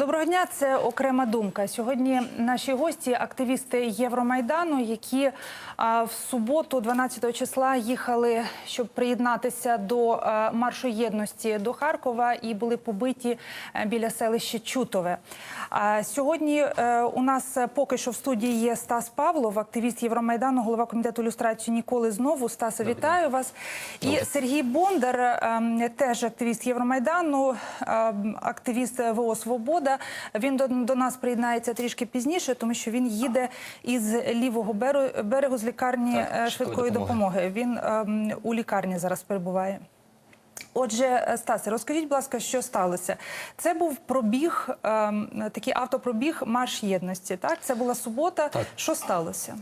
Доброго дня, це окрема думка. Сьогодні наші гості, активісти Євромайдану, які а, в суботу, 12 числа, їхали, щоб приєднатися до а, маршу єдності до Харкова і були побиті е, біля селища Чутове. А сьогодні е, у нас поки що в студії є Стас Павлов, активіст Євромайдану, голова комітету ілюстрації Ніколи знову. Стаса, вітаю вас. І Сергій Бондар, ем, теж активіст Євромайдану, ем, активіст ВО Свобода. Він до, до нас приєднається трішки пізніше, тому що він їде із лівого берегу, з лікарні Так, е, швидкої швидкої допомоги. допомоги. Він ем, у лікарні зараз перебуває. Отже, е, Стасе, розкажіть, будь ласка, що сталося? Це був пробіг, ем, такий автопробіг марш єдності. Так, це була субота. Так. Що сталося?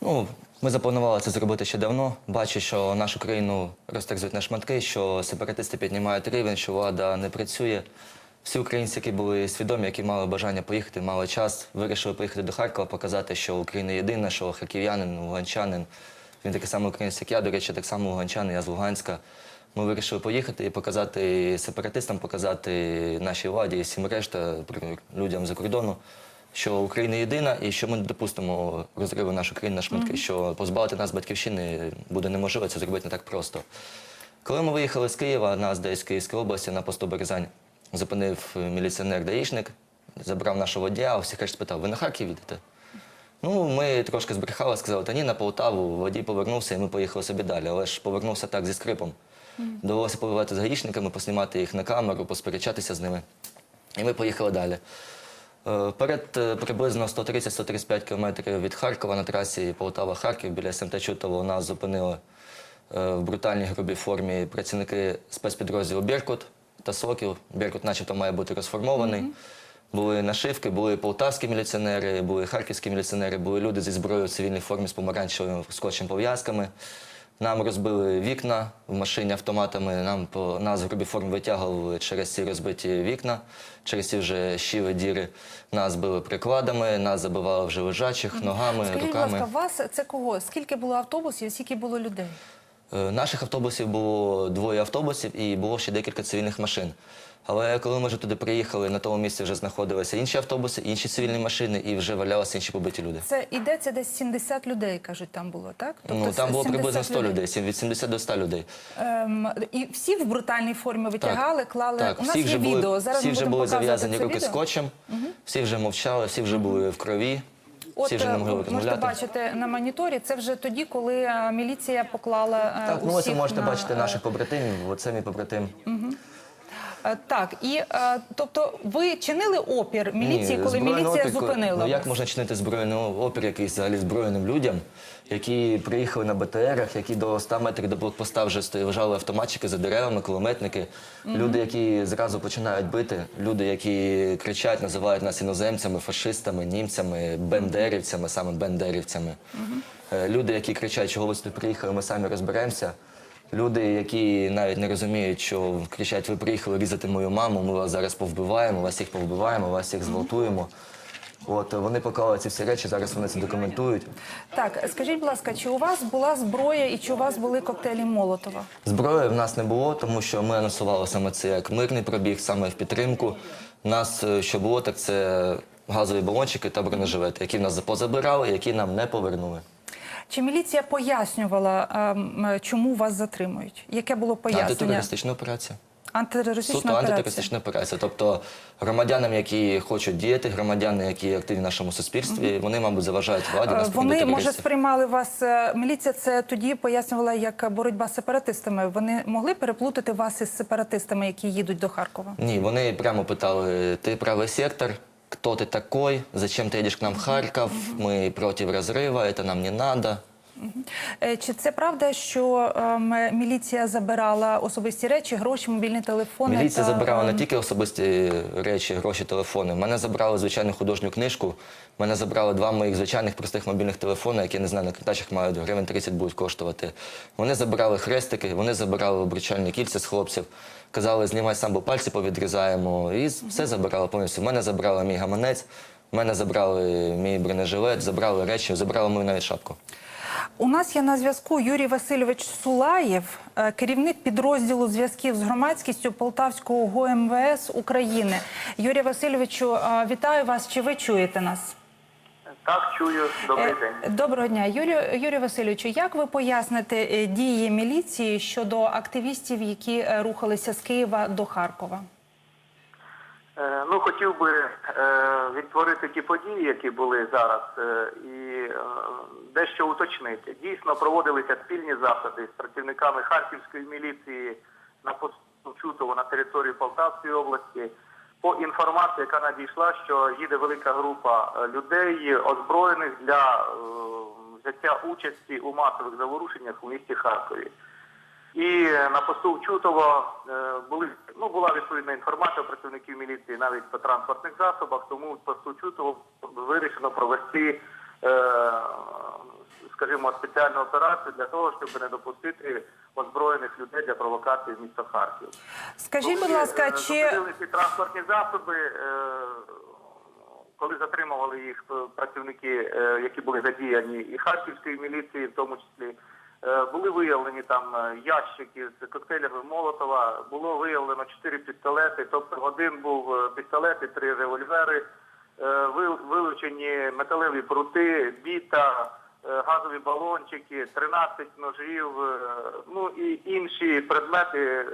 Ну, ми запланували це зробити ще давно. Бачу, що нашу країну розтерзують на шматки, що сепаратисти піднімають рівень, що влада не працює. Всі українці, які були свідомі, які мали бажання поїхати, мали час, вирішили поїхати до Харкова, показати, що Україна єдина, що харків'янин, луганчанин. Він такий самий українець, як я, до речі, так само луганчанин, я з Луганська. Ми вирішили поїхати і показати сепаратистам, показати нашій владі і всім решта людям за кордону, що Україна єдина і що ми не допустимо розриву нашої країни на шматки, що позбавити нас батьківщини буде неможливо, це зробити не так просто. Коли ми виїхали з Києва, нас десь з Київської області на посту Березань зупинив міліціонер-даїшник, забрав нашого водія, а всіх решт спитав, ви на Харків їдете? Ну, ми трошки збрехали, сказали, та ні, на Полтаву, водій повернувся, і ми поїхали собі далі. Але ж повернувся так зі скрипом. Довелося повивати з гаїшниками, поснімати їх на камеру, посперечатися з ними. І ми поїхали далі. Е, Перед е, приблизно 130-135 кілометрів від Харкова на трасі Полтава-Харків біля СМТ Чутово нас зупинили е, в брутальній грубій формі працівники спецпідрозділу Беркут та Сокіл. Беркут начебто має бути розформований. Були нашивки, були полтавські міліціонери, були харківські міліціонери, були люди зі зброєю в цивільній формі з помаранчевими скотчем пов'язками. Нам розбили вікна в машині автоматами. Нам по нас в грубій формі витягували через ці розбиті вікна, через ці вже щіли діри. Нас били прикладами, нас забивали вже лежачих ногами, Скажіть, будь ласка, вас це кого? Скільки було автобусів, скільки було людей? Е, Наших автобусів було двоє автобусів і було ще декілька цивільних машин. Але коли ми вже туди приїхали, на тому місці вже знаходилися інші автобуси, інші цивільні машини і вже валялися інші побиті люди. Це йдеться десь 70 людей, кажуть, там було, так? ну там було приблизно 100 людей, від 70 до 100 людей. Ем, і всі в брутальній формі витягали, клали. Так, У нас всі є вже відео. були, Зараз всі вже були зав'язані руки відео. скотчем, всі вже мовчали, всі вже були в крові, От вже не е, могли можете розмовляти. бачити на моніторі. Це вже тоді, коли е, міліція поклала е, Так, ну ось ви можете на, бачити е, наших побратимів. Оце мій побратим. Е, Так, і е, тобто ви чинили опір міліції, Ні, коли міліція опір, зупинила Ну як можна чинити збройний опір якийсь взагалі збройним людям, які приїхали на БТРах, які до 100 метрів до блокпоста вже стояли, автоматчики за деревами, кулеметники. Люди, які зразу починають бити, люди, які кричать, називають нас іноземцями, фашистами, німцями, бендерівцями, саме бендерівцями. Е, Люди, які кричать, чого ви сюди приїхали, ми самі розберемося. Люди, які навіть не розуміють, що кричать, ви приїхали різати мою маму, ми вас зараз повбиваємо, вас всіх повбиваємо, вас всіх зґвалтуємо. От вони поклали ці всі речі, зараз вони це документують. Так, скажіть, будь ласка, чи у вас була зброя і чи у вас були коктейлі Молотова? Зброї в нас не було, тому що ми анонсували саме це як мирний пробіг, саме в підтримку. У нас е, що було, так це газові балончики та бронежилети, які в нас позабирали, які нам не повернули. Чи міліція пояснювала, ем, чому вас затримують? Яке було пояснення? Антитерористична операція. Антитерористична Суто операція. антитерористична операція. Тобто громадянам, які хочуть діяти, громадяни, які активні в нашому суспільстві, вони, мабуть, заважають владі Е, нас Вони може сприймали вас. е, Міліція це тоді пояснювала як боротьба з сепаратистами. Вони могли переплутати вас із сепаратистами, які їдуть до Харкова. Ні, вони прямо питали: ти правий сектор, хто ты такой, зачем ты едешь к нам в Харьков, мы против разрыва, это нам не треба. Е, Чи це правда, що ем, міліція забирала особисті речі, гроші, мобільні телефони? Міліція та, забирала не ем, тільки особисті речі, гроші, телефони. Мене забрали звичайну художню книжку. Мене забрали два моїх звичайних простих мобільних телефони, які не знаю, на картачах мають гривень 30 будуть коштувати. Вони забирали хрестики, вони забирали обручальні кільця з хлопців. Казали, знімай сам, бо пальці повідрізаємо. І все забирали повністю. Мене забрали мій гаманець. Мене забрали мій бронежилет, забрали речі, забрали мою навіть шапку. У нас є на зв'язку Юрій Васильович Сулаєв, е, керівник підрозділу зв'язків з громадськістю Полтавського ГУМВС України. Юрій Васильовичу, е, вітаю вас. Чи ви чуєте нас? Так, чую. Добрий Е, день. Доброго дня, Юрію Юрію Васильовичу. Як ви поясните дії міліції щодо активістів, які рухалися з Києва до Харкова? Ну, хотів би відтворити ті події, які були зараз, і дещо уточнити. Дійсно проводилися спільні заходи з працівниками Харківської міліції на посту Чутово на території Полтавської області. По інформації, яка надійшла, що їде велика група е, людей, озброєних для е, взяття участі у масових заворушеннях у місті Харкові. І на посту Чутово е, були ну була відповідна інформація працівників міліції навіть по транспортних засобах. Тому посту Чутово вирішено провести, скажімо, спеціальну операцію для того, щоб не допустити озброєних людей для провокації в місто Харків. Скажіть, будь ласка, е, чи ці транспортні засоби, е, коли затримували їх е, працівники, е, які були задіяні і Харківської міліції, в тому числі, е, були виявлені там е, ящики з коктейлями Молотова, було виявлено чотири пістолети, тобто один був е, пістолет і три револьвери, е, вилучені металеві прути, біта, е, газові балончики, 13 ножів, е, ну і інші предмети, е,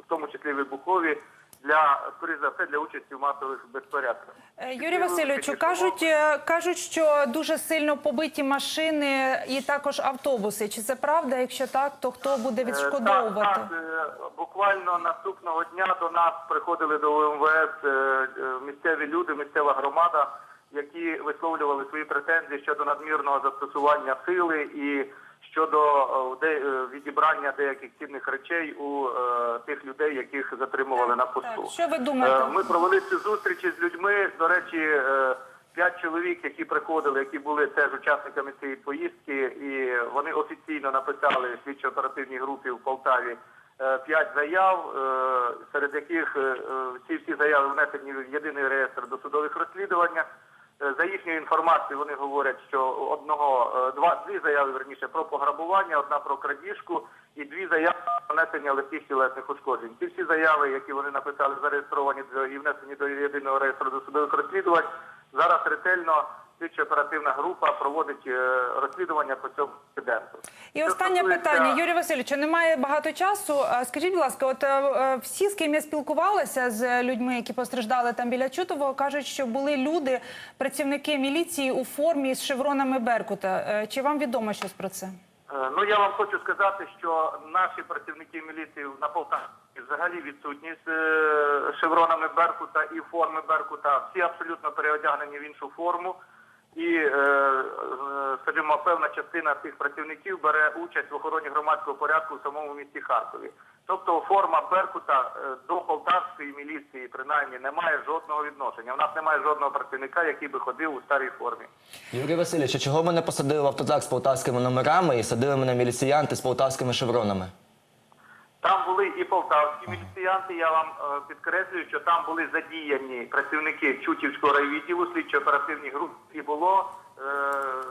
в тому числі вибухові, для скоріш за все для участі в масових безпорядках. Е, Юрій Васильовичу кажуть, е, кажуть, що дуже сильно побиті машини і також автобуси. Чи це правда? Якщо так, то хто буде Е, відшкодовувати? Так, так, буквально наступного дня до нас приходили до УМВС е, місцеві люди, місцева громада, які висловлювали свої претензії щодо надмірного застосування сили і щодо е, е, відібрання деяких цінних речей у е, тих людей, яких затримували на посту. Так, що ви думаєте? Ми провели цю зустрічі з людьми. До речі, п'ять чоловік, які приходили, які були теж учасниками цієї поїздки, і вони офіційно написали слідчо-оперативній групі в Полтаві п'ять заяв, серед яких ці всі заяви внесені в єдиний реєстр досудових розслідувань. Е, За їхньою інформацією вони говорять, що одного е, два дві заяви верніше про пограбування, одна про крадіжку і дві заяви про нанесення легких тілесних ушкоджень. Ці всі заяви, які вони написали, зареєстровані і внесені до єдиного реєстру досудових розслідувань. Зараз ретельно слідчо оперативна група проводить е, розслідування по цьому інциденту. І останнє стосується- питання, Юрій Васильович, немає багато часу. Скажіть, будь ласка, от е, е, всі, з ким я спілкувалася з людьми, які постраждали там біля Чутового, кажуть, що були люди, працівники міліції у формі з шевронами Беркута. Чи вам відомо щось про це? Ну я вам хочу сказати, що наші працівники міліції на Полтаві взагалі відсутні з шевронами Беркута і форми Беркута. Всі абсолютно переодягнені в іншу форму. І, е, е, скажімо, певна частина цих працівників бере участь в охороні громадського порядку в самому місті Харкові. Тобто форма Беркута е, до полтавської міліції принаймні не має жодного відношення. У нас немає жодного працівника, який би ходив у старій формі. Юрій Васильович, чого мене посадили в автозак з полтавськими номерами і садили мене міліціянти з полтавськими шевронами? Були і полтавські міліціянти. Я вам е, підкреслюю, що там були задіяні працівники Чутівського райвідділу, слідчо-оперативні групи, і було, е,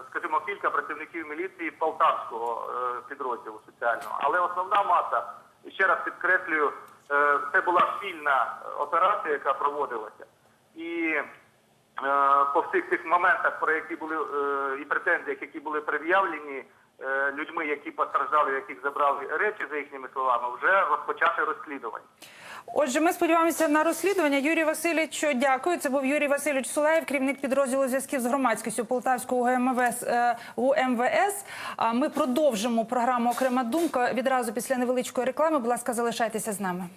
скажімо, кілька працівників міліції полтавського е, підрозділу соціального. Але основна маса, ще раз підкреслюю, е, це була спільна операція, яка проводилася. І е, по всіх тих моментах, про які були е, і претензіях, які були пред'явлені е, людьми, які постраждали, яких забрали речі, за їхніми словами, вже розпочати розслідування. Отже, ми сподіваємося на розслідування. Юрій Васильович, дякую. Це був Юрій Васильович Сулаєв, керівник підрозділу зв'язків з громадськістю Полтавського ГМВС е, ГУМВС. А ми продовжимо програму Окрема думка відразу після невеличкої реклами. Будь ласка, залишайтеся з нами.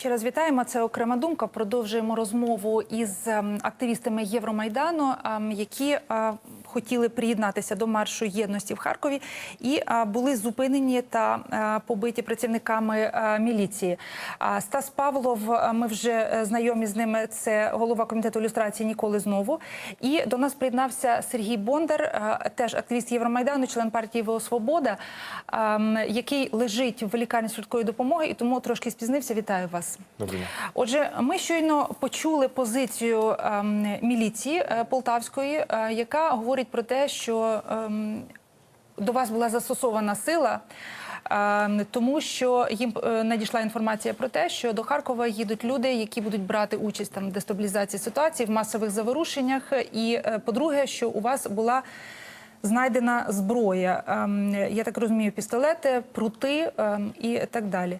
Ще раз вітаємо. Це окрема думка. Продовжуємо розмову із ем, активістами Євромайдану, ем, які е, хотіли приєднатися до маршу єдності в Харкові і були зупинені та побиті працівниками міліції. Стас Павлов, ми вже е, знайомі з ними. Це голова комітету ілюстрації ніколи знову. І до нас приєднався Сергій Бондар, теж активіст Євромайдану, член партії ВО Свобода, який лежить в лікарні швидкої допомоги, і тому трошки спізнився. Вітаю вас. Добрий день. Отже, ми щойно почули позицію ем, міліції е, полтавської, е, яка говорить про те, що ем, до вас була застосована сила. ем, Тому що їм е, надійшла інформація про те, що до Харкова їдуть люди, які будуть брати участь там в дестабілізації ситуації, в масових заворушеннях. І е, по-друге, що у вас була знайдена зброя. Ем, Я так розумію, пістолети, прути ем, і так далі.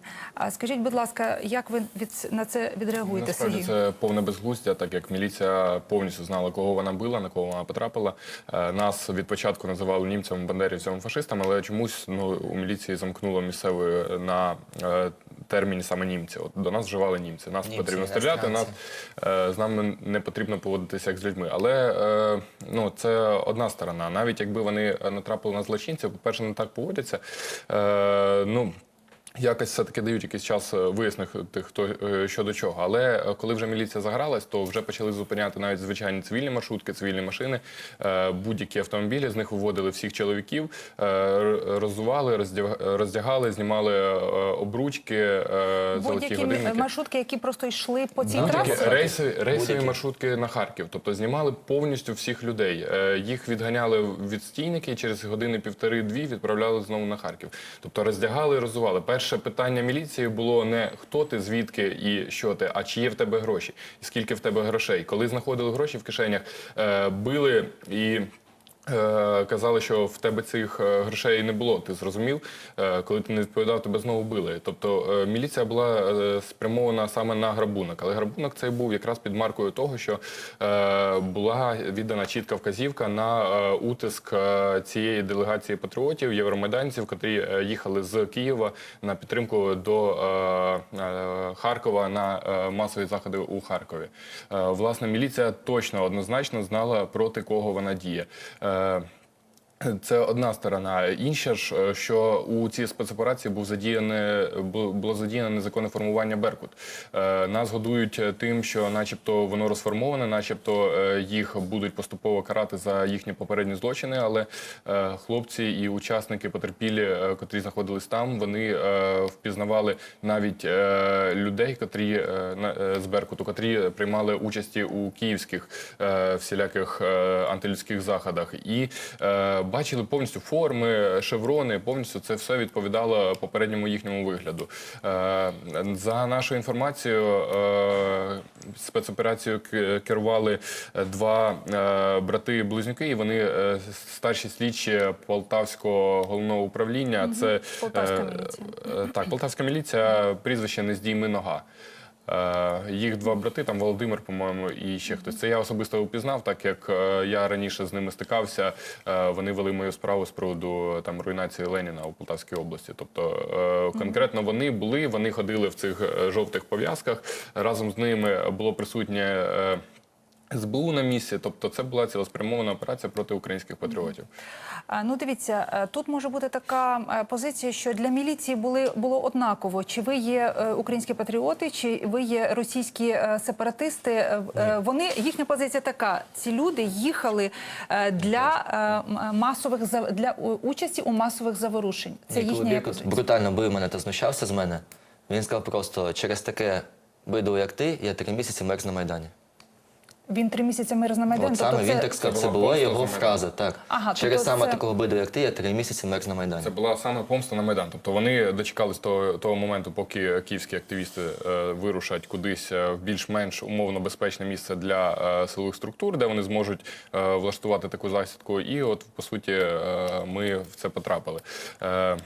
Скажіть, будь ласка, як ви від на це відреагуєте, Насправді Сергій? це повне безглуздя, так як міліція повністю знала, кого вона била, на кого вона потрапила. Е, Нас від початку називали німцями, бандерівцями, фашистами, але чомусь ну, у міліції замкнуло місцевою на терміні саме німці. От до нас вживали німці. Нас Німці, потрібно стріляти, нас е, з нами не потрібно поводитися як з людьми. Але е, ну, це одна сторона. Навіть якби вони натрапили на злочинців, по-перше, не так поводяться. Е, ну, Якось все-таки дають якийсь час е, вияснити, хто е, що до чого. Але е, коли вже міліція загралась, то вже почали зупиняти навіть звичайні цивільні маршрутки, цивільні машини, будь-які автомобілі. З них виводили всіх чоловіків, роззували, роздягали, знімали обручки, золоті годинники. маршрутки, які просто йшли по цій Будь-які трасі. рейси, рейсові маршрутки на Харків, тобто знімали повністю всіх людей. Їх відганяли від стійники і через години півтори-дві відправляли знову на Харків. Тобто роздягали і розували. Перше питання міліції було не хто ти, звідки і що ти, а чи є в тебе гроші, і скільки в тебе грошей. Коли знаходили гроші в кишенях, е, били і. Е, Казали, що в тебе цих е, грошей не було. Ти зрозумів, Е, коли ти не відповідав, тебе знову били. Тобто міліція була спрямована саме на грабунок. Але грабунок цей був якраз під маркою того, що була віддана чітка вказівка на утиск цієї делегації патріотів, євромайданців, котрі їхали з Києва на підтримку до Харкова на масові заходи у Харкові. Власне, міліція точно однозначно знала проти кого вона діє. Е, це одна сторона. Інша ж, е, що у цій спецоперації був задіяне бу- було задіяне незаконне формування Беркут. Е, Нас годують тим, що, начебто, воно розформоване, начебто е, їх будуть поступово карати за їхні попередні злочини. Але хлопці і учасники потерпілі, котрі знаходились там, вони впізнавали навіть людей, котрі з Беркуту, котрі приймали участі у київських всіляких антилюдських заходах, і бачили повністю форми, шеврони, повністю це все відповідало попередньому їхньому вигляду. Е, за нашою інформацією, е, спецоперацію керували е, два брати-близнюки, і вони старші слідчі Полтавського головного управління. Це Полтавська міліція. Так, Полтавська міліція, прізвище не здійми нога. Е, Їх два брати, там Володимир, по-моєму, і ще хтось. Це я особисто упізнав, так як е, я раніше з ними стикався. Е, Вони вели мою справу з приводу там руйнації Леніна у Полтавській області. Тобто конкретно вони були, вони ходили в цих жовтих пов'язках. Разом з ними було присутнє. СБУ на місці, тобто це була цілеспрямована операція проти українських патріотів. Ну, дивіться, е, тут може бути така е, позиція, що для міліції були було однаково, чи ви є е, українські патріоти, чи ви є російські сепаратисти. Е, Вони їхня позиція така: ці люди їхали для масових для участі у масових заворушень. Це І коли їхня Біркут брутально бив мене та знущався з мене, він сказав просто через таке бидло, як ти, я три місяці мерз на Майдані. Він три місяці мир на майдані. От саме він так сказав, це була була його фраза. Так. Ага, через тобто саме це- такого биду, як ти, я три місяці мерз на Майдані. Це була саме помста на Майдан. Тобто вони дочекались того, того моменту, поки київські активісти е, вирушать кудись е, в більш-менш умовно безпечне місце для е, силових структур, де вони зможуть е, влаштувати таку засідку. І от по суті е, ми в це потрапили. Е,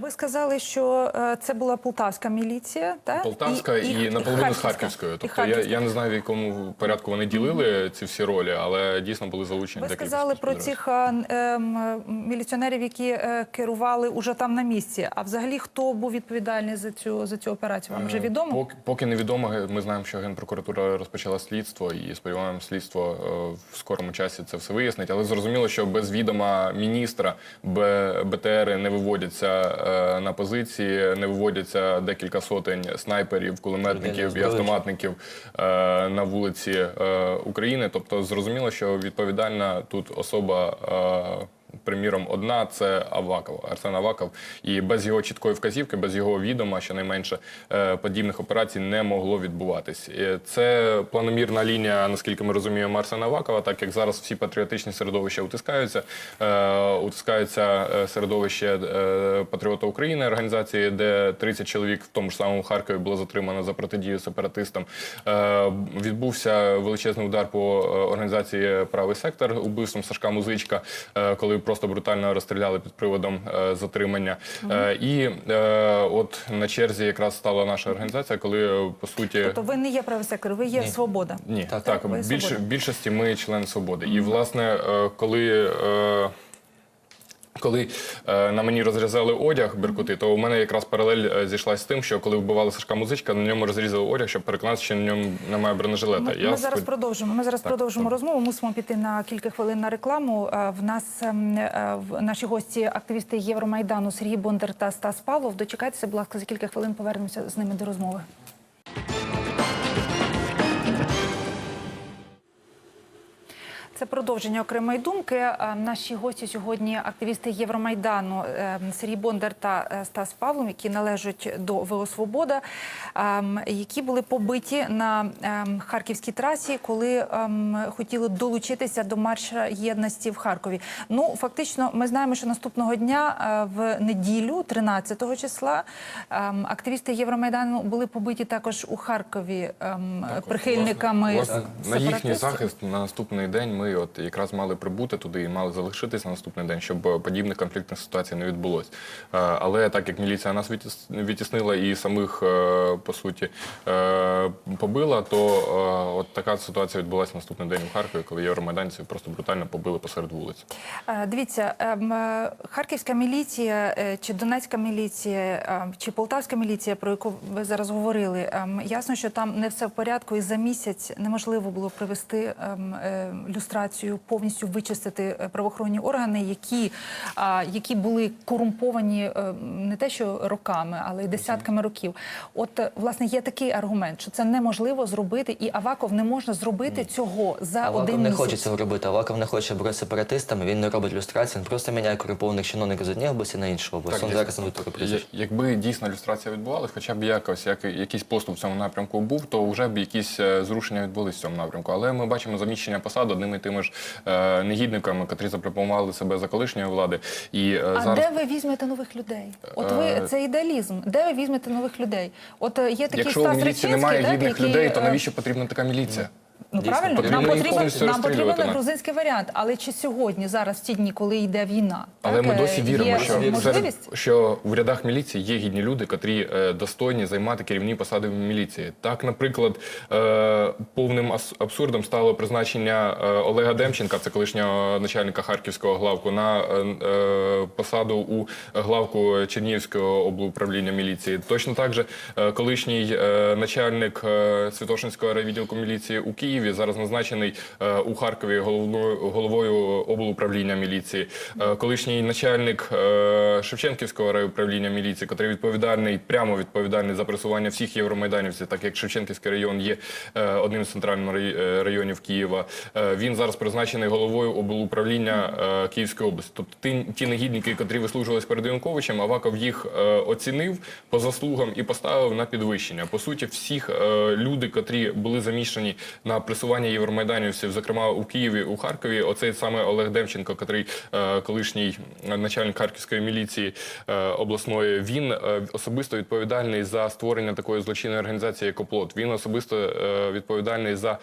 Ви сказали, що е, це була полтавська міліція, так? Полтавська і, наполовину з Харківською. Тобто я, Харківська. я не знаю, в якому порядку вони ділили ці всі ролі, але дійсно були залучені Ви сказали про цих е, ем, міліціонерів, які е, керували уже там на місці. А взагалі хто був відповідальний за цю за цю операцію? Вам вже Е, відомо? Поки, поки невідомо, ми знаємо, що Генпрокуратура розпочала слідство і сподіваємося, слідство е, в скорому часі це все вияснить. Але зрозуміло, що без відома міністра Б- БТРи не виводяться е, на позиції, не виводяться декілька сотень снайперів, кулеметників і автоматників е, на вулиці е, України. Тобто, зрозуміло, що відповідальна тут особа. Е, Приміром, одна це Аваков, Арсен Аваков, і без його чіткої вказівки, без його відома, щонайменше е, подібних операцій не могло відбуватись. Це планомірна лінія, наскільки ми розуміємо, Арсена Авакова, так як зараз всі патріотичні середовища утискаються. Е, Утискається е, середовище е, Патріота України, організації, де 30 чоловік в тому ж самому Харкові було затримано за протидію сепаратистам. Е, Відбувся величезний удар по е, організації Правий сектор убивством Сашка Музичка, е, коли просто брутально розстріляли під приводом е, затримання. Е, І е, от на черзі якраз стала наша організація, коли по суті. Тобто ви не є правий ви є свобода. Ні, Так, так, так. більш, «Свобода». більшості ми член свободи. І власне, е, коли. Коли е, на мені розрізали одяг беркути, то у мене якраз паралель е, зійшлася з тим, що коли вбивали Сашка Музичка, на ньому розрізали одяг, щоб переконатися, що на ньому немає бронежилета. Ми, Я ми зараз спод- продовжимо. Ми зараз Так, продовжимо так. розмову. Мусимо піти на кілька хвилин на рекламу. Е, В нас ем, е, в- наші гості, активісти Євромайдану Сергій Бондар та Стас Павлов. Дочекайтеся, будь ласка, за кілька хвилин повернемося з ними до розмови. Це продовження окремої думки. Е, Наші гості сьогодні активісти Євромайдану е, Сергій Бондар та е, Стас Павлов, які належать до ВО Свобода, ем, які були побиті на ем, харківській трасі, коли ем, хотіли долучитися до марша єдності в Харкові. Ну фактично, ми знаємо, що наступного дня в неділю, 13 числа, активісти Євромайдану були побиті також у Харкові прихильниками Власне, на їхній захист на наступний день ми от якраз мали прибути туди і мали залишитись на наступний день, щоб е, подібних конфліктних ситуацій не відбулось. Е, Але так як міліція нас відтіснила і самих е, по суті побила, то от така ситуація відбулася наступний день у Харкові, коли євромайданців просто брутально побили посеред вулиці. Е, Дивіться, ем, харківська міліція чи Донецька міліція, е, чи Полтавська міліція, про яку ви зараз говорили, ем, ясно, що там не все в порядку, і за місяць неможливо було привести ем, люстрацію, повністю вичистити е, правоохоронні органи, які, які були корумповані е, не те, що роками, але й десятками років. От е, власне є такий аргумент, що це неможливо зробити, і Аваков не можна зробити цього за Аваков один не хоче цього робити. Аваков не хоче з сепаратистами, він не робить люстрацію, він просто міняє корумпованих чиновників з однієї області на іншу область. Он як- зараз на вибори якби дійсно люстрація відбувалась, хоча б якось, як якийсь поступ в цьому напрямку був, то вже б якісь зрушення відбулись в цьому напрямку. Але ми бачимо заміщення посад одними і тими ж е, негідниками, котрі запропонували себе за колишньої влади. І е, А зараз де ви візьмете нових людей? От ви Е, це ідеалізм. Де ви візьмете нових людей? От є такий якщо у Стас міліції немає гідних людей, то навіщо потрібна така міліція? Ну Дійсно, правильно, потрібно нам їх потрібен повністю нам потрібен розстрілювати. грузинський варіант. Але чи сьогодні, зараз в ті дні, коли йде війна, Але так, ми е, досі віримо, є що серед, можливість? що в рядах міліції є гідні люди, котрі е, достойні займати керівні посади в міліції. Так, наприклад, е, повним ас- абсурдом стало призначення е, Олега Демченка, це колишнього начальника харківського главку, на е, е, посаду у главку Чернігівського облуправління міліції. Точно так же е, колишній е, начальник е, Святошинського райвідділку міліції у Києві зараз назначений е, у Харкові головою облуправління міліції. Е, Колишній начальник е, Шевченківського райуправління міліції, який відповідальний, прямо відповідальний за пресування всіх євромайданівців, так як Шевченківський район є одним з центральних районів Києва. Він зараз призначений головою облуправління Київської області. Тобто ті, негідники, котрі вислужувалися перед Януковичем, Аваков їх оцінив по заслугам і поставив на підвищення. По суті, всіх люди, котрі були замішані на пресування євромайданівців, зокрема у Києві, у Харкові. Оцей саме Олег Демченко, котрий е, колишній начальник харківської міліції е, обласної, він е, особисто відповідальний за створення такої злочинної організації, як «Оплот». Він особисто відповідальний за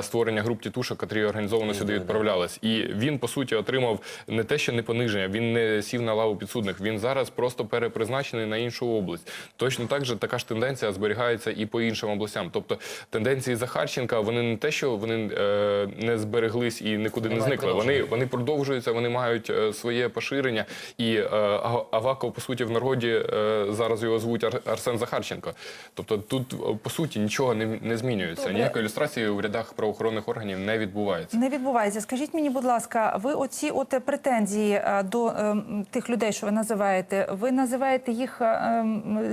створення груп тітушок, котрі організовано сюди відправлялись. І він по суті отримав не те, що не пониження, він не сів на лаву підсудних. Він зараз просто перепризначений на іншу область. Точно так же така ж тенденція зберігається і по іншим областям. Тобто тенденції Захарченка вони не те, що вони е, не збереглись і нікуди не зникли. Вони вони продовжуються, вони мають е, своє поширення. І е, Аваков, по суті, в народі е, зараз його звуть Ар- Арсен Захарченко. Тобто тут по суті нічого не, не змінюється. Добре. Ніякої ілюстрації в рядах правоохоронних органів не відбувається. Не відбувається. Скажіть мені, будь ласка, ви оці от претензії до тих людей, що ви називаєте, ви називаєте їх е,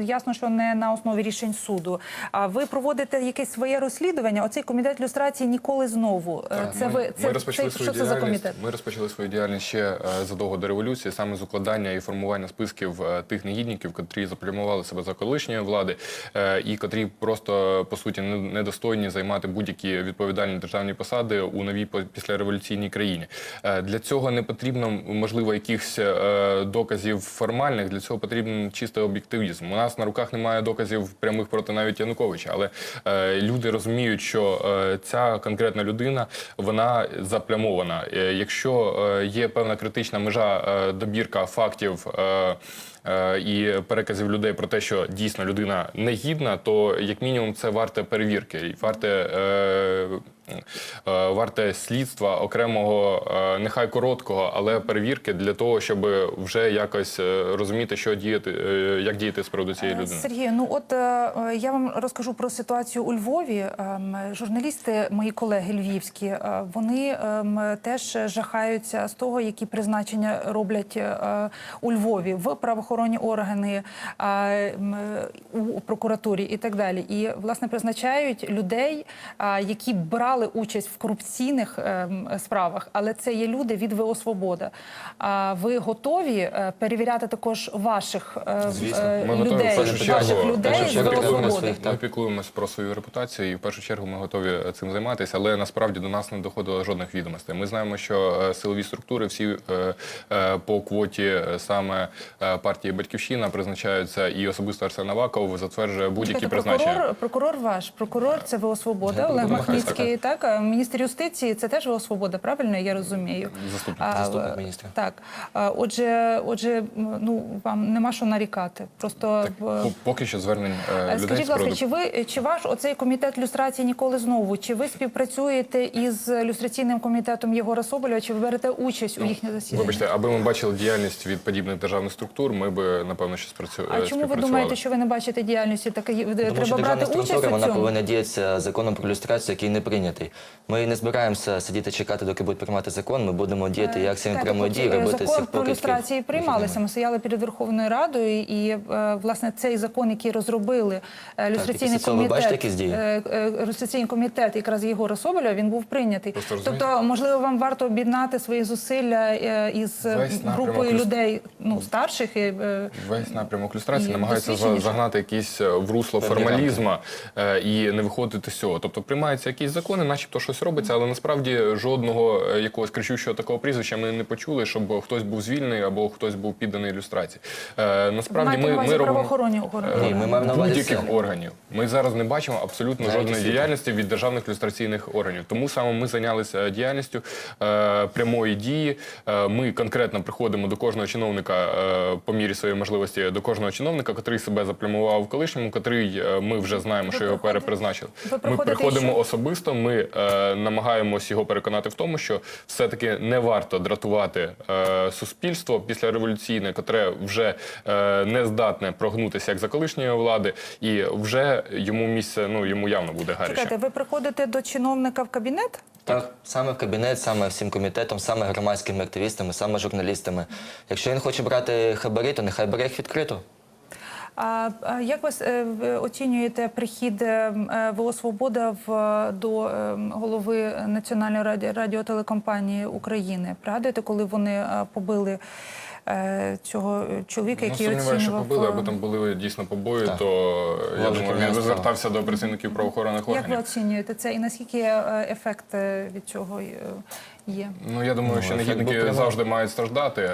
ясно, що не на основі рішень суду. А ви проводите якесь своє розслідування? Оцей комітет люстрації ніколи знову. Це ми, ви це, ми розпочали це свою що це за комітет? Ми розпочали свою діяльність ще е, задовго до революції, саме з укладання і формування списків е, тих негідників, котрі заплямували себе за колишньої влади, е, і котрі просто по суті не- недостойні займати будь-які відповідальні державні посади у новій післяреволюційній країні. Для цього не потрібно можливо якихось доказів формальних. Для цього потрібен чистий об'єктивізм. У нас на руках немає доказів прямих проти навіть Януковича, але люди розуміють, що е, ця конкретна людина вона заплямована. Е, Якщо е, є певна критична межа е, добірка фактів. І переказів людей про те, що дійсно людина негідна, то як мінімум це варте перевірки, варте, варте слідства окремого, е, нехай короткого, але перевірки для того, щоб вже якось е, розуміти, що діяти, е, як діяти з приводу цієї Е, людини. Сергію, ну от е, е, я вам розкажу про ситуацію у Львові. Ем, Журналісти, мої колеги львівські, е, вони ем, теж жахаються з того, які призначення роблять е, у Львові в правоохоронні органи, е, у прокуратурі і так далі. І власне призначають людей, е, які брали участь в корупційних ем, справах, але це є люди від ВО Свобода. А ви готові е, перевіряти також ваших е, Звісно. е, Ми людей, першу ваших людей з ВО Свободи? Ми піклуємось про свою репутацію, і в першу чергу ми готові цим займатися, але насправді до нас не доходило жодних відомостей. Ми знаємо, що силові структури всі по квоті саме партії Батьківщина призначаються, і особисто Арсен Аваков затверджує будь-які призначення. прокурор, прокурор ваш, прокурор це ВО Свобода, Олег прокурор, Махніцький, так, міністр юстиції це теж ВО Свобода, правильно я розумію? Заступник. А, Заступник е, міністра. Так. А, Отже, отже, ну вам нема що нарікати. Просто Так, поки що звернень е, Е, людей Скажіть, з будь ласка, чи ви чи ваш оцей комітет люстрації ніколи знову? Чи ви співпрацюєте із люстраційним комітетом Єгора Соболєва, чи ви берете участь у їхніх засіданнях? Вибачте, аби ми бачили діяльність від подібних державних структур, ми би напевно ще спрацю... А чому ви думаєте, що ви не бачите діяльності? Так треба брати участь структура у вона повинна діятися законом про люстрацію, який не прийнятий. Ми не збираємося сидіти чекати, доки будуть приймати закон. Ми будемо діяти як Чекайте, прямої дії, е, робити з закон про люстрації приймалися. Ми стояли перед Верховною Радою, і е, власне цей закон, який розробили е, люстраційний комітет, бачите якісь дії? е, е, люстраційний комітет якраз Єгора Соболя, він був прийнятий. Тобто, можливо, вам варто об'єднати свої зусилля е, із е, групою людей, ну старших і е, Весь напрямок люстрації І намагається загнати якісь е, в русло е, і не виходити з цього. Тобто приймаються якісь закони, начебто щось робиться, але насправді жодного е, якогось кричущого такого прізвища ми не почули, щоб хтось був звільнений або хтось був підданий люстрації. Е, Насправді ми, ми робимо правоохоронні органи. Ні, ми маємо на увазі будь-яких органів. Ми зараз не бачимо абсолютно жодної діяльності від державних люстраційних органів. Тому саме ми зайнялися діяльністю е, прямої дії. Е, ми конкретно приходимо до кожного чиновника е, по мірі своєї можливості до кожного чиновника, котрий себе заплямував в колишньому, котрий е, ми вже знаємо, що його перепризначили. Ми приходимо особисто. Ми е, намагаємось його переконати в тому, що все-таки не варто дратувати е, суспільство після революційне, котре вже е, не здатне прогнутися як за колишньої влади, і вже йому місце ну йому явно буде гаряче. Чекайте, ви приходите до чиновника в кабінет? Так, саме в кабінет, саме всім комітетом, саме громадськими активістами, саме журналістами. Якщо він хоче брати хабарі, то нехай бере їх відкрито. А як ви е, оцінюєте прихід е, е, ВО Свобода в до е, голови Національної раді радіотелекомпанії України? Пригадуєте, коли вони е, побили е, цього чоловіка, Ну, який сумніваюся, що побили, е, аби там були дійсно побої, Так. то я думаю, він звертався до працівників правоохоронних Як ви оцінюєте це і наскільки е, ефект е, від цього е, є? Ну я думаю, Ну, що негідники завжди мають страждати.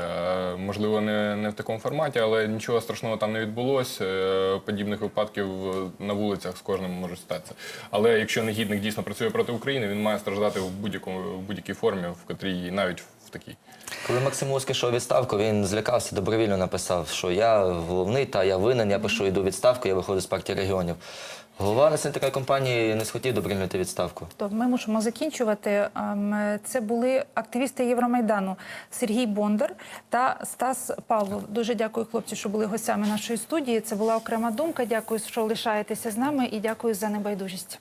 Можливо, не, не в такому форматі, але нічого страшного там не відбулося. Е, Подібних випадків на вулицях з кожним може статися. Але якщо негідник дійсно працює проти України, він має страждати в будь-якому в будь-якій формі, в котрій навіть в такій. Коли Максим Луцький йшов відставку, він злякався, добровільно написав, що я головний та я винен, я пишу, йду відставку, я виходжу з партії регіонів. Голова національної компанії не схотів добровільно йти відставку. То ми мусимо закінчувати. Ем, Це були активісти Євромайдану Сергій Бондар та Стас Павлов. Дуже дякую, хлопці, що були гостями нашої студії. Це була окрема думка. Дякую, що лишаєтеся з нами, і дякую за небайдужість.